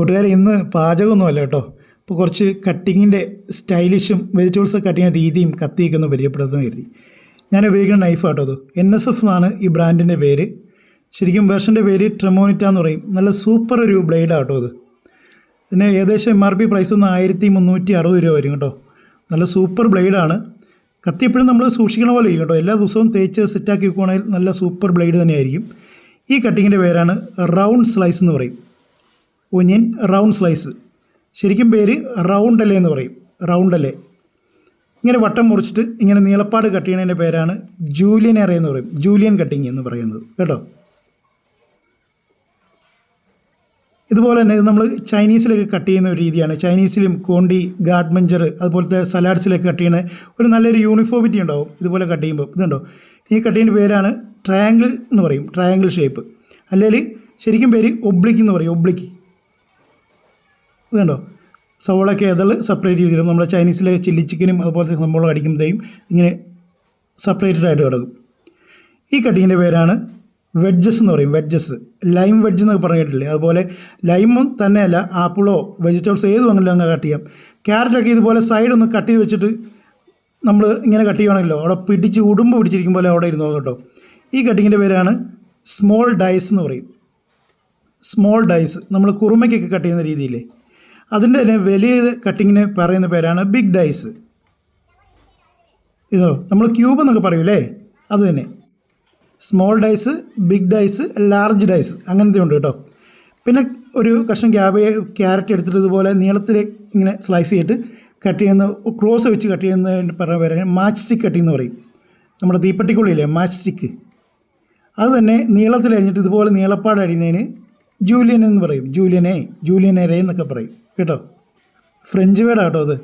കൂട്ടുകാരെ ഇന്ന് പാചകമൊന്നുമല്ല കേട്ടോ. ഇപ്പോൾ കുറച്ച് കട്ടിങ്ങിന്റെ സ്റ്റൈലിഷും വെജിറ്റബിൾസ് കട്ട് ചെയ്യുന്ന രീതിയും കത്തിയൊക്കെ ഒന്ന് പരിചയപ്പെടുത്തുന്ന കരുതി. ഞാൻ ഉപയോഗിക്കുന്ന നൈഫ് ആട്ടോ അത് എൻ എസ് എഫ് എന്നാണ് ഈ ബ്രാൻഡിന്റെ പേര്. ശരിക്കും വേർഷന്റെ പേര് ട്രെമോണിറ്റ എന്ന് പറയും. നല്ല സൂപ്പർ ഒരു ബ്ലേഡാണ് ആട്ടോ അത് ഇതിന് ഏകദേശം എം ആർ പി പ്രൈസ് ഒന്ന് ആയിരത്തി മുന്നൂറ്റി അറുപത് രൂപ വരും കേട്ടോ. നല്ല സൂപ്പർ ബ്ലേഡാണ് കത്തി എപ്പോഴും നമ്മൾ സൂക്ഷിക്കണ പോലെ ഇരിക്കും കേട്ടോ. എല്ലാ ദിവസവും തേച്ച് സെറ്റാക്കി വെക്കുവാണെങ്കിൽ നല്ല സൂപ്പർ ബ്ലേഡ് തന്നെയായിരിക്കും. ഈ കട്ടിങ്ങിന്റെ പേരാണ് റൗണ്ട് സ്ലൈസ് എന്ന് പറയും. Onion round slice. ശരിക്കും പേര് റൗണ്ട് അല്ലേ എന്ന് പറയും. റൗണ്ട് അല്ലേ ഇങ്ങനെ വട്ടം മുറിച്ചിട്ട് ഇങ്ങനെ നീളപ്പാട് കട്ട് ചെയ്യണതിന്റെ പേരാണ് ജൂലിയൻ എറ എന്ന് പറയും. ജൂലിയൻ കട്ടിങ് എന്ന് പറയുന്നത്. കേട്ടോ? ഇതുപോലെ തന്നെ നമ്മൾ ചൈനീസിലൊക്കെ കട്ട് ചെയ്യുന്ന ഒരു രീതിയാണ്. ചൈനീസിലും കോണ്ടി ഗാഡ്മഞ്ചർ അതുപോലത്തെ സലാഡ്സിലൊക്കെ കട്ട് ചെയ്യുന്ന ഒരു നല്ലൊരു യൂണിഫോമിറ്റി ഉണ്ടാവും ഇതുപോലെ കട്ട് ചെയ്യുമ്പോൾ. ഇതുണ്ടോ? ഈ കട്ടിന്റെ പേരാണ് ട്രയാങ്കിൾ എന്ന് പറയും. Triangle shape. അല്ലെങ്കിൽ ശരിക്കും പേര് ഒബ്ലിക്ക് എന്ന് പറയും. ഒബ്ലിക്ക്. ഇതുണ്ടോ? സവോളൊക്കെ അതിൽ സെപ്പറേറ്റ് ചെയ്തിരുന്നു? നമ്മുടെ ചൈനീസിലെ ചില്ലി ചിക്കനും അതുപോലത്തെ സംഭവം അടിക്കുമ്പോഴത്തേക്കും ഇങ്ങനെ സെപ്പറേറ്റഡ് ആയിട്ട് കിടക്കും. ഈ കട്ടിങ്ങിന്റെ പേരാണ് വെഡ്ജസ് എന്ന് പറയും വെഡ്ജസ്. ലൈം വെഡ്ജ് എന്നൊക്കെ പറഞ്ഞിട്ടില്ലേ? അതുപോലെ ലൈമും തന്നെയല്ല ആപ്പിളോ വെജിറ്റബിൾസ് ഏത് വേണമെങ്കിലും അങ്ങ് കട്ട് ചെയ്യാം. ക്യാരറ്റൊക്കെ ഇതുപോലെ സൈഡ് ഒന്ന് കട്ട് ചെയ്ത് വെച്ചിട്ട് നമ്മൾ ഇങ്ങനെ കട്ട് ചെയ്യുകയാണല്ലോ അവിടെ പിടിച്ച് ഉടുമ്പ് പിടിച്ചിരിക്കും പോലെ അവിടെ ഇരുന്നു കേട്ടോ. ഈ കട്ടിങ്ങിന്റെ പേരാണ് സ്മോൾ ഡൈസ് എന്ന് പറയും. സ്മോൾ ഡൈസ് നമ്മൾ കുറുമയ്ക്കൊക്കെ കട്ട് ചെയ്യുന്ന രീതിയില്ലേ? അതിന്റെ തന്നെ വലിയ കട്ടിങ്ങിന് പറയുന്ന പേരാണ് ബിഗ് ഡൈസ് ഇതോ നമ്മൾ ക്യൂബ് എന്നൊക്കെ പറയൂലേ? അത് തന്നെ. Small dice big dice large dice അങ്ങനത്തെ ഉണ്ട് കേട്ടോ. പിന്നെ ഒരു കഷ്ണം ക്യാബ് ക്യാരറ്റ് എടുത്തിട്ട് ഇതുപോലെ നീളത്തിൽ ഇങ്ങനെ സ്ലൈസ് ചെയ്തിട്ട് കട്ട് ചെയ്യുന്ന ക്രോസ് വെച്ച് കട്ട് ചെയ്യുന്നതിന് പറയുന്ന പേരാണ് മാച്ച് സ്റ്റിക്ക് കട്ടിങ് എന്ന് പറയും. നമ്മുടെ തീപ്പട്ടിക്കുള്ളില്ലേ മാച്ച് സ്റ്റിക്ക് അത് തന്നെ നീളത്തിൽ കഴിഞ്ഞിട്ട് ഇതുപോലെ നീളപ്പാട് അടിയുന്നതിന് ജൂലിയൻ എന്ന് പറയും. ജൂലിയനെ ജൂലിയനേരെ എന്നൊക്കെ പറയും. കേട്ടോ. ഫ്രഞ്ച് വേർഡാ കേട്ടോ അത്.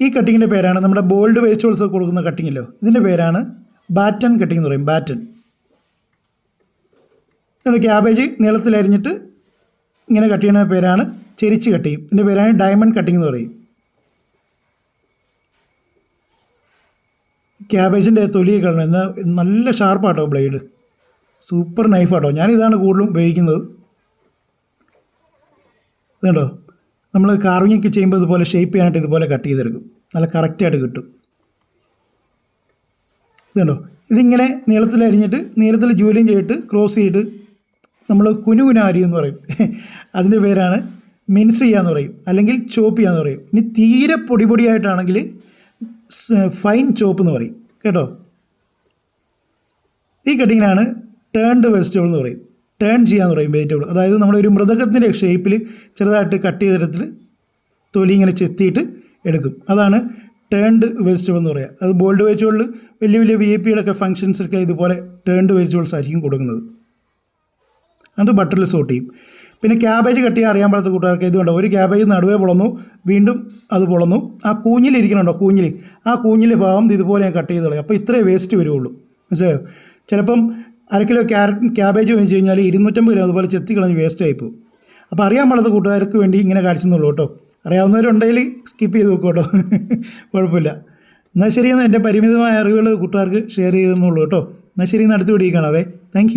ഈ കട്ടിങ്ങിന്റെ പേരാണ് നമ്മുടെ ബോൾഡ് വെജിറ്റബിൾസ് ഒക്കെ കൊടുക്കുന്ന കട്ടിങ്ങില്ലോ ഇതിന്റെ പേരാണ് ബാറ്റൺ കട്ടിങ് എന്ന് പറയും ബാറ്റൺ നമ്മുടെ ക്യാബേജ് നീളത്തിലരിഞ്ഞിട്ട് ഇങ്ങനെ കട്ട് ചെയ്യുന്ന പേരാണ് ചെരിച്ച് കട്ട് ചെയ്യും. ഇതിന്റെ പേരാണ് ഡയമണ്ട് കട്ടിങ് എന്ന് പറയും. ക്യാബേജിന്റെ തൊലിയൊക്കെ കളഞ്ഞ. നല്ല ഷാർപ്പാട്ടോ ബ്ലേഡ്. സൂപ്പർ നൈഫാട്ടോ ഞാനിതാണ് കൂടുതലും ഉപയോഗിക്കുന്നത്. ഇതുണ്ടോ നമ്മൾ കാർവിംഗ് ഒക്കെ ചെയ്യുമ്പോൾ ഇതുപോലെ ഷേപ്പ് ചെയ്യാനായിട്ട് ഇതുപോലെ കട്ട് ചെയ്തെടുക്കും. നല്ല കറക്റ്റായിട്ട് കിട്ടും. ഇതുണ്ടോ ഇതിങ്ങനെ നീളത്തിൽ അരിഞ്ഞിട്ട് നീളത്തിൽ ജോലിയും ചെയ്തിട്ട് ക്രോസ് ചെയ്തിട്ട് നമ്മൾ കുനുകുനാരി എന്ന് പറയും. അതിന്റെ പേരാണ് മിൻസ് ചെയ്യാന്ന് പറയും. അല്ലെങ്കിൽ ചോപ്പ് ചെയ്യാന്ന് പറയും. ഇനി തീരെ പൊടി പൊടിയായിട്ടാണെങ്കിൽ ഫൈൻ ചോപ്പ് എന്ന് പറയും. കേട്ടോ? ഈ കട്ടിങ്ങിനാണ് ടേൺഡ് വെജിറ്റബിൾ എന്ന് പറയും. ടേൺ ചെയ്യാന്ന് പറയും വെജിറ്റബിൾ അതായത് നമ്മുടെ ഒരു മൃതകത്തിന്റെ ഷേപ്പിൽ ചെറുതായിട്ട് കട്ട് ചെയ്ത തരത്തിൽ തൊലി ഇങ്ങനെ ചെത്തിയിട്ട് എടുക്കും. അതാണ് ടേൺഡ് വെജിറ്റബിൾ എന്ന് പറയുക അത് ബോൾഡ് വെജിറ്റബിളിൽ വലിയ വലിയ വി ഐ പിയുടെയൊക്കെ ഫംഗ്ഷൻസൊക്കെ ഇതുപോലെ ടേൺഡ് വെജിറ്റബിൾസ് ആയിരിക്കും കൊടുക്കുന്നത്. അത് ബട്ടറിൽ സോട്ട് ചെയ്യും. പിന്നെ ക്യാബേജ് കട്ട് ചെയ്യാൻ അറിയാൻ പാടാത്ത കൂട്ടുകാർക്ക് ഇതുകൊണ്ട് ഒരു ക്യാബേജ് നടുവേ പൊളന്നു വീണ്ടും അത് പൊളന്നു. ആ കൂഞ്ഞിലിരിക്കണുണ്ടോ കൂഞ്ഞിൽ. ആ കൂഞ്ഞിലെ ഭാഗം ഇതുപോലെ ഞാൻ കട്ട് ചെയ്ത് കളയും. അപ്പോൾ ഇത്രേ വേസ്റ്റ് വരുള്ളൂ. മനസ്സിലായോ? ചിലപ്പം അര കിലോ ക്യാരറ്റ് ക്യാബേജ് വെച്ച് കഴിഞ്ഞാൽ ഇരുന്നൂറ്റമ്പത് ഗ്രാം അതുപോലെ ചെത്തി കളഞ്ഞ് വേസ്റ്റ് പോകും. അപ്പോൾ അറിയാൻ പാടാത്ത കൂട്ടുകാർക്ക് വേണ്ടി ഇങ്ങനെ കാണിച്ചെന്നുള്ളൂ കേട്ടോ. അറിയാവുന്നവരുണ്ടെങ്കിൽ സ്കിപ്പ് ചെയ്ത് നോക്കൂ കേട്ടോ. കുഴപ്പമില്ല. എന്നാൽ ശരിയെന്ന് എന്റെ പരിമിതമായ അറിവുകൾ കൂട്ടുകാർക്ക് ഷെയർ ചെയ്തെന്നുള്ളൂ കേട്ടോ. എന്നാൽ ശരി എന്നാൽ അടുത്ത വീഡിയോ കാണാവേ. താങ്ക്